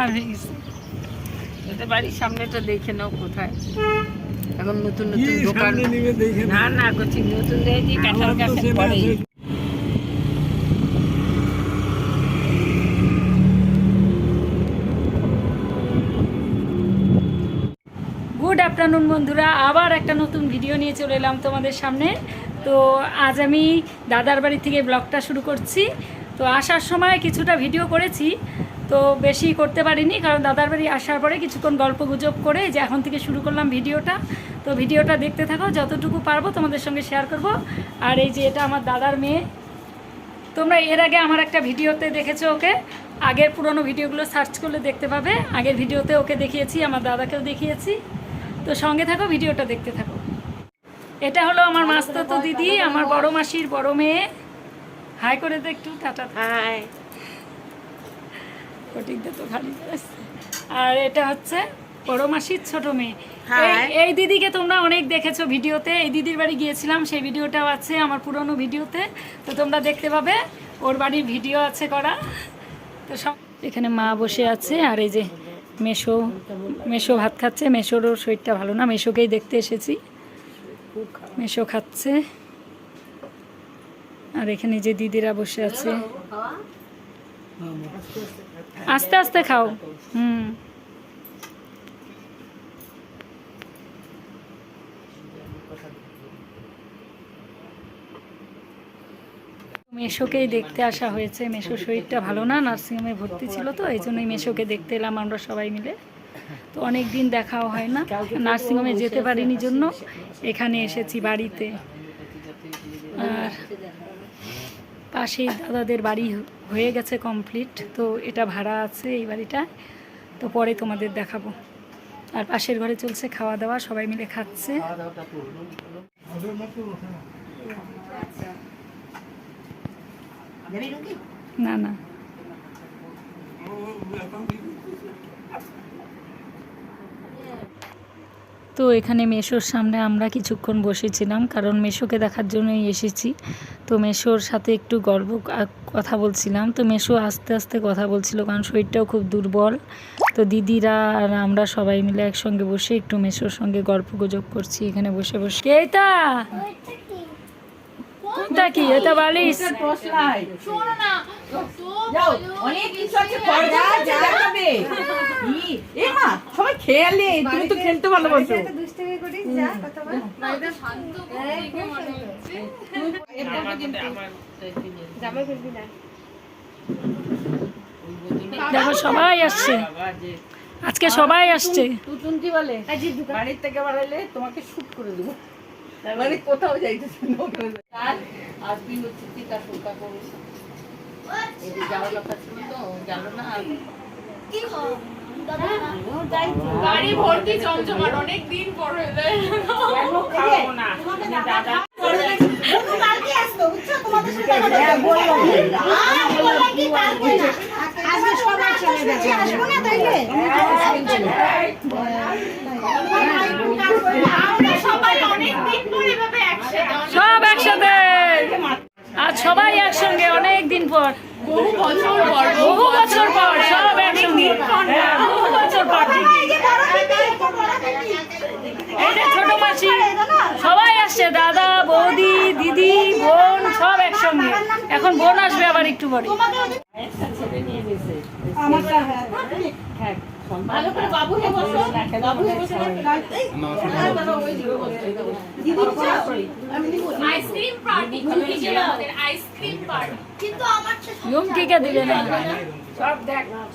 আর বাড়ির সামনেটা দেখে নাও কোথায়। এখন নতুন নতুন দোকান। না না করছি নতুন দেখি কাঁঠাল গাছের পরে। গুড আফটারনুন বন্ধুরা। আবার একটা নতুন ভিডিও নিয়ে চলে এলাম তোমাদের সামনে। তো আজ আমি দাদার বাড়ি থেকে ব্লগটা শুরু করছি। তো আসার সময় কিছুটা ভিডিও করেছি। তো বেশি করতে পারিনি কারণ দাদার বাড়ি আসার পরে কিছুক্ষণ গল্প গুজব করে যে এখন থেকে শুরু করলাম ভিডিওটা। তো ভিডিওটা দেখতে থাকো যতটুকু পারব তোমাদের সঙ্গে শেয়ার করব। আর এই যে এটা আমার দাদার মেয়ে। তোমরা এর আগে আমার একটা ভিডিওতে দেখেছ ওকে আগের পুরনো ভিডিওগুলো সার্চ করলে দেখতে পাবে। আগের ভিডিওতে ওকে দেখিয়েছি আমার দাদাকেও দেখিয়েছি। তো সঙ্গে থাকো ভিডিওটা দেখতে থাকো। এটা হলো আমার মাস্তাতো দিদি আমার বড় মাসির বড় মেয়ে। হাই করে দে একটু টাটা। হাই ফটিকদা তো খালি। আর এটা হচ্ছে বড় মাসির ছোট মেয়ে। এই দিদিকে তোমরা অনেক দেখেছ ভিডিওতে। এই দিদির বাড়ি গিয়েছিলাম সেই ভিডিওটাও আছে আমার পুরনো ভিডিওতে। তো তোমরা দেখতে পাবে ওর বাড়ির ভিডিও আছে করা। তো সব এখানে মা বসে আছে আর এই যে মেশো মেশো ভাত খাচ্ছে। মেশোরও শরীরটা ভালো না মেশোকেই দেখতে এসেছি। মেশো খাচ্ছে। আর এখানে যে দিদিরা বসে আছে। আস্তে আস্তে খাও। হুম। মেশোকেই দেখতে আসা হয়েছে। মেশোর শরীরটা ভালো না, নার্সিংহোমে ভর্তি ছিল তো এই জন্যই মেশোকে দেখতে এলাম আমরা সবাই মিলে। তো অনেক দিন দেখাও হয় না, নার্সিংহোমে যেতে পারিনি জন্য, এখানে এসেছি বাড়িতে। আর পাশেই দাদাদের বাড়ি হয়ে গেছে কমপ্লিট, তো এটা ভাড়া আছে এই বাড়িটা তো পরে তোমাদের দেখাবো। আর পাশের ঘরে চলছে খাওয়া দাওয়া সবাই মিলে খাচ্ছে। না না। তো এখানে মেশোর সামনে আমরা কিছুক্ষণ বসেছিলাম, কারণ মেশোকে দেখার জন্যই এসেছি। তো মেশোর সাথে একটু গর্ব কথা বলছিলাম। তো মেশো আস্তে আস্তে কথা বলছিল, কারণ শরীরটাও খুব দুর্বল। তো দিদিরা আর আমরা সবাই মিলে একসঙ্গে বসে একটু মেশোর সঙ্গে গল্প গুজব করছি, এখানে বসে বসে। কেতা কোনটা কি? এটা বালিশ। অনেক কিছু আছে এ মা সবাই খেয়ালে তুমি তো খেলতে ভালোবাসো। দেখো সবাই আসছে। আজকে সবাই আসছে। বাড়ির থেকে বাড়াইলে তোমাকে শুট করে দেবো। মানে কোথাও যাইতেছে না। আর আজকে হচ্ছে টিকা শুকা করেছে এই যে যাওয়ার কথা ছিল তো গেল না আর গাড়ি ভর্তি চমচমার অনেক দিন পর হলো খাব না? দাদা আমরা সবাই অনেক দিন পর এভাবে একসাথে সব একসাথে। আজ সবাই একসঙ্গে অনেক দিন পর। বহু বছর পর। বহু বছর পর সব একসঙ্গে। বহু বছর পর। এই যে ছোট মাসি সবাই আসছে দাদা বৌদি দিদি বোন সব একসঙ্গে। এখন বোন আসবে আবার একটু পরে। ভালো করে বাবু হে বসো। বাবু হে বসো আইসক্রিম পার্টি আইসক্রিম পার্টি। কিন্তু আমার রুম কে দিলে না?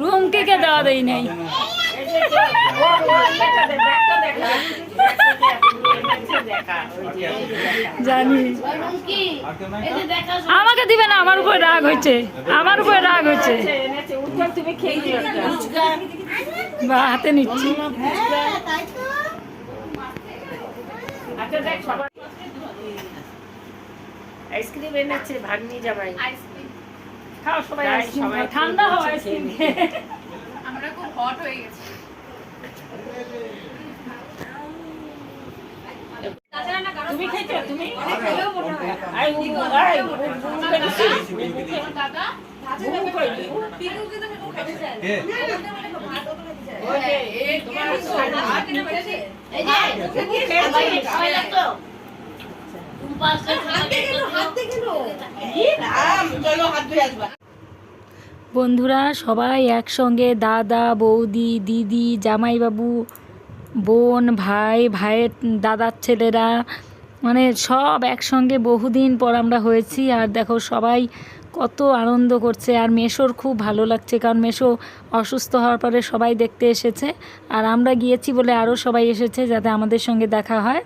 রুম কে দেওয়া দেই নাই? জানি। আমাকে দিবে না আমার উপরে রাগ হয়েছে। আমার উপরে রাগ দিও বা হাতে নিচ্ছি। আচ্ছা দেখ সবাই আইসক্রিম এনেছে ভাগ্নি জামাই। আইসক্রিম। খাও সবাই সবাই ঠান্ডা হয় আইসক্রিম আমরা খুব হট হয়ে গেছি। তুমি খেয়েছো? তুমি? আই উ আই উ দাদা বন্ধুরা সবাই একসঙ্গে দাদা বৌদি দিদি জামাইবাবু বোন ভাই ভাইয়ের দাদার ছেলেরা মানে সব একসঙ্গে বহুদিন পর আমরা হয়েছি। আর দেখো সবাই কত আনন্দ করছে আর মেশোর খুব ভালো লাগছে, কারণ মেশো অসুস্থ হওয়ার পরে সবাই দেখতে এসেছে। আর আমরা গিয়েছি বলে আরও সবাই এসেছে যাতে আমাদের সঙ্গে দেখা হয়।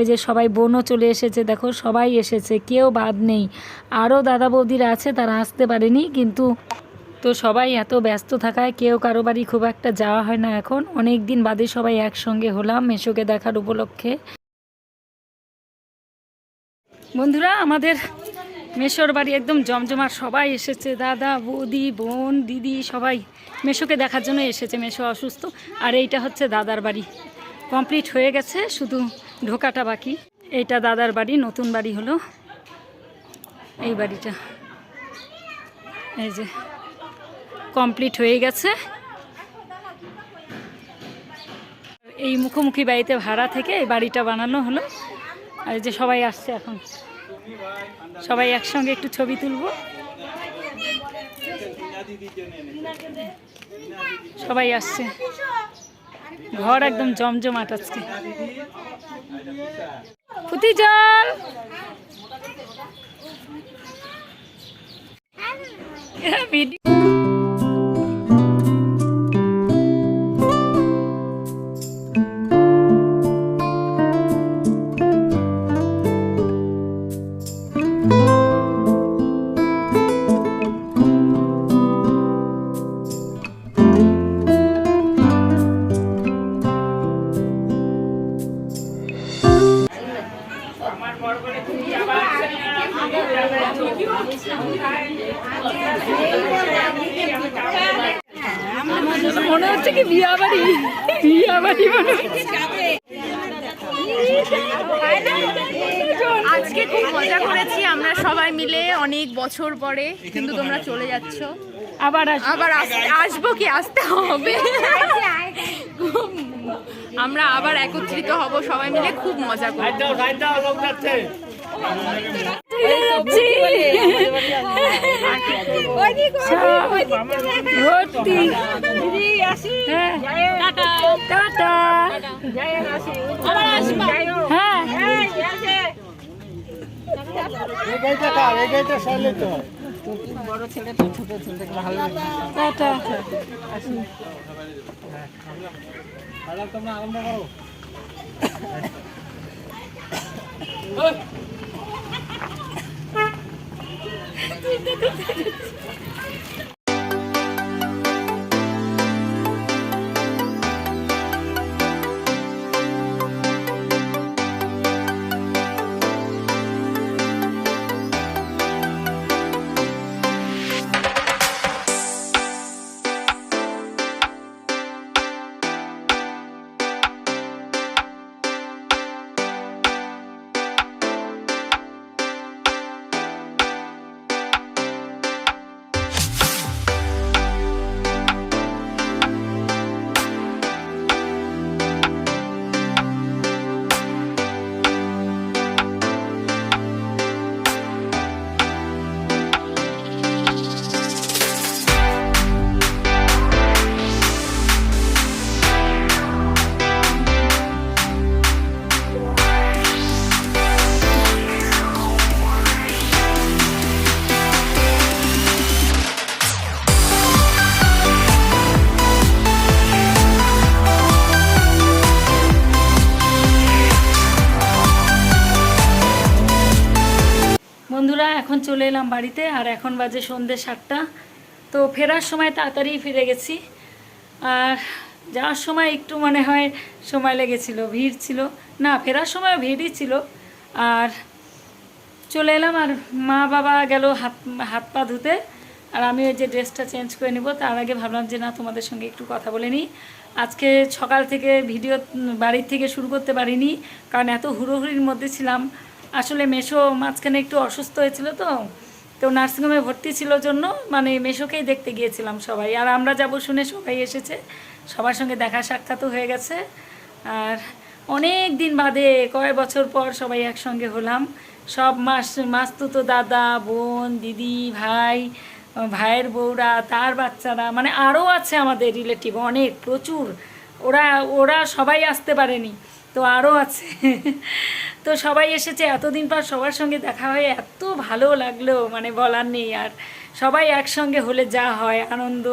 এই যে সবাই বোনও চলে এসেছে, দেখো সবাই এসেছে, কেউ বাদ নেই। আরও দাদা বৌদিরা আছে, তারা আসতে পারেনি, কিন্তু তো সবাই এত ব্যস্ত থাকায় কেউ কারও বাড়ি খুব একটা যাওয়া হয় না এখন। অনেক দিন বাদে সবাই একসঙ্গে হলাম মেশোকে দেখার উপলক্ষে। বন্ধুরা, আমাদের মেশোর বাড়ি একদম জমজমার সবাই এসেছে, দাদা, বৌদি, বোন, দিদি, সবাই। মেশোকে দেখার জন্য এসেছে, মেশো অসুস্থ। আর এইটা হচ্ছে দাদার বাড়ি। কমপ্লিট হয়ে গেছে, শুধু ঢোকাটা বাকি। এইটা দাদার বাড়ি, নতুন বাড়ি হলো। এই বাড়িটা। এই যে, কমপ্লিট হয়ে গেছে। এই মুখোমুখি বাড়িতে ভাড়া থেকে এই বাড়িটা বানানো হলো। আর এই যে সবাই আসছে এখন। সবাই একসঙ্গে একটু ছবি তুলব। সবাই আসছে। ঘর একদম জমজমাট আজকে। জল! ভিডিও মনে হচ্ছে কি বিয়া বাড়ি? বিয়া বাড়ি মনে হচ্ছে। আজকে খুব মজা করেছি আমরা সবাই মিলে অনেক বছর পরে। কিন্তু তোমরা চলে যাচ্ছ। আবার আবার আসব কি? আসতে হবে। আমরা আবার একত্রিত হব সবাই মিলে খুব মজা। হ্যাঁ। হ্যাঁ বড় ছেলেটা ছোট ছেলেটাকে ভালো টাটা বন্ধুরা এখন চলে এলাম বাড়িতে, আর এখন বাজে সন্ধ্যে সাতটা। তো ফেরার সময় তাড়াতাড়ি ফিরে গেছি। আর যাওয়ার সময় একটু মনে হয় সময় লেগেছিল, ভিড় ছিল। না, ফেরার সময় ভিড়ই ছিল। আর চলে এলাম, আর মা বাবা গেল হাত হাত পা ধুতে। আর আমি ওই যে ড্রেসটা চেঞ্জ করে নিব, তার আগে ভাবলাম যে না, তোমাদের সঙ্গে একটু কথা বলে নিই। আজকে সকাল থেকে ভিডিও বাড়ির থেকে শুরু করতে পারিনি, কারণ এত হুড়োহুড়ির মধ্যে ছিলাম। আসলে মেশো মাঝখানে একটু অসুস্থ হয়েছিল তো তো নার্সিংহোমে ভর্তি ছিল জন্য মানে মেশোকেই দেখতে গিয়েছিলাম সবাই। আর আমরা যাব শুনে সবাই এসেছে, সবার সঙ্গে দেখা সাক্ষাৎও হয়ে গেছে। আর অনেক দিন বাদে, কয়েক বছর পর সবাই একসঙ্গে হলাম। সব মাস, মাস্তুতো দাদা, বোন, দিদি, ভাই, ভাইয়ের বউরা, তার বাচ্চারা মানে আরও আছে আমাদের রিলেটিভ অনেক, প্রচুর। ওরা ওরা সবাই আসতে পারেনি। তো আরও আছে। তো সবাই এসেছে, এতদিন পর সবার সঙ্গে দেখা হয়ে এত ভালো লাগল মানে বলার নেই। আর সবাই একসঙ্গে হলে যা হয়, আনন্দ,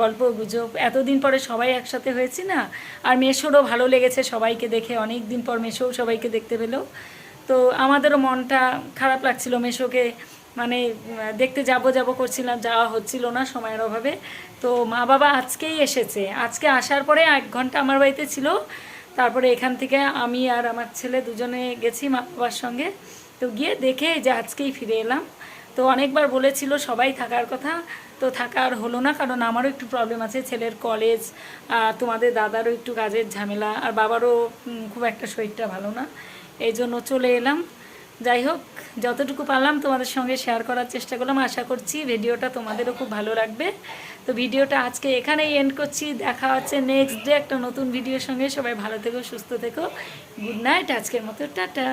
গল্প, গুজব, এতদিন পরে সবাই একসাথে হয়েছি না? আর মেশোরও ভালো লেগেছে সবাইকে দেখে অনেক দিন পর মেশোও সবাইকে দেখতে পেল। তো আমাদেরও মনটা খারাপ লাগছিল মেশোকে মানে দেখতে যাব যাব করছিলাম, যাওয়া হচ্ছিল না সময়ের অভাবে। তো মা বাবা আজকেই এসেছে। আজকে আসার পরে এক ঘণ্টা আমার বাড়িতে ছিল তারপরে এখান থেকে আমি আর আমার ছেলে দুজনে গেছি মা বাবার সঙ্গে। তো গিয়ে দেখে যে আজকেই ফিরে এলাম। তো অনেকবার বলেছিল সবাই থাকার কথা। তো থাকার হলো না, কারণ আমারও একটু প্রবলেম আছে। ছেলের কলেজ তোমাদের দাদারও একটু কাজের ঝামেলা। আর বাবারও খুব একটা শরীরটা ভালো না। এই জন্য চলে এলাম। যাই হোক, যতটুকু পারলাম তোমাদের সঙ্গে শেয়ার করার চেষ্টা করলাম। আশা করছি ভিডিওটা তোমাদেরও খুব ভালো লাগবে। তো ভিডিওটা আজকে এখানেই এন্ড করছি। দেখা হচ্ছে নেক্সট ডে একটা নতুন ভিডিওর সঙ্গে। সবাই ভালো থেকো, সুস্থ থেকো। গুড নাইট আজকের মতো, টাটা।